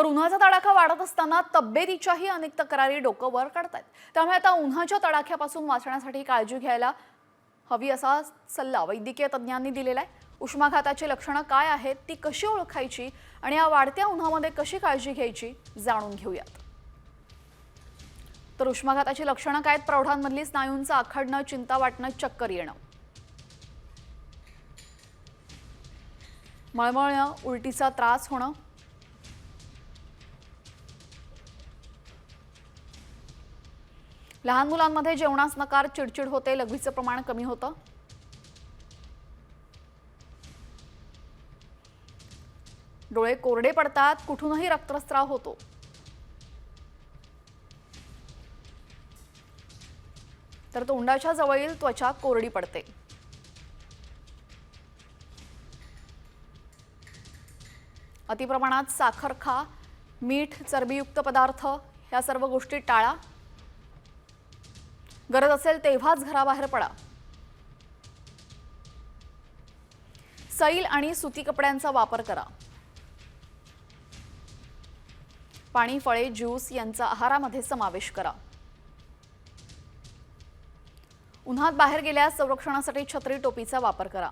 तर उन्हाचा तडाखा वाढत असताना तब्येतीच्याही अनेक तक्रारी डोकं वर काढतायत. त्यामुळे आता उन्हाच्या तडाख्यापासून वाचण्यासाठी काळजी घ्यायला हवी असा सल्ला वैद्यकीय तज्ज्ञांनी दिलेला आहे. उष्माघाताची लक्षणं काय आहेत ती कशी ओळखायची आणि या वाढत्या उन्हामध्ये कशी काळजी घ्यायची जाणून घेऊयात. तर उष्माघाताची लक्षणं काय आहेत प्रौढांमधली स्नायूंचं आखडणं चिंता वाटणं चक्कर येणं. मळमळणं उलटीचा त्रास होणं लहान मुलांमध्ये जेवणास नकार चिडचिड होते लघवीचं प्रमाण कमी होतं? डोळे कोरडे पडतात कुठूनही रक्तस्त्राव होतो. तर तोंडाच्या जवळील त्वचा कोरडी पडते. अतिप्रमाणात साखर खा मीठ चरबीयुक्त पदार्थ ह्या सर्व गोष्टी टाळा. गरज असेल तेव्हाच घराबाहेर पडा. सैल आणि सुती कपड्यांचा वापर करा. पाणी फळे ज्यूस यांचा आहारामध्ये समावेश करा. उन्हात बाहेर गेल्यास संरक्षणासाठी छत्री टोपीचा वापर करा.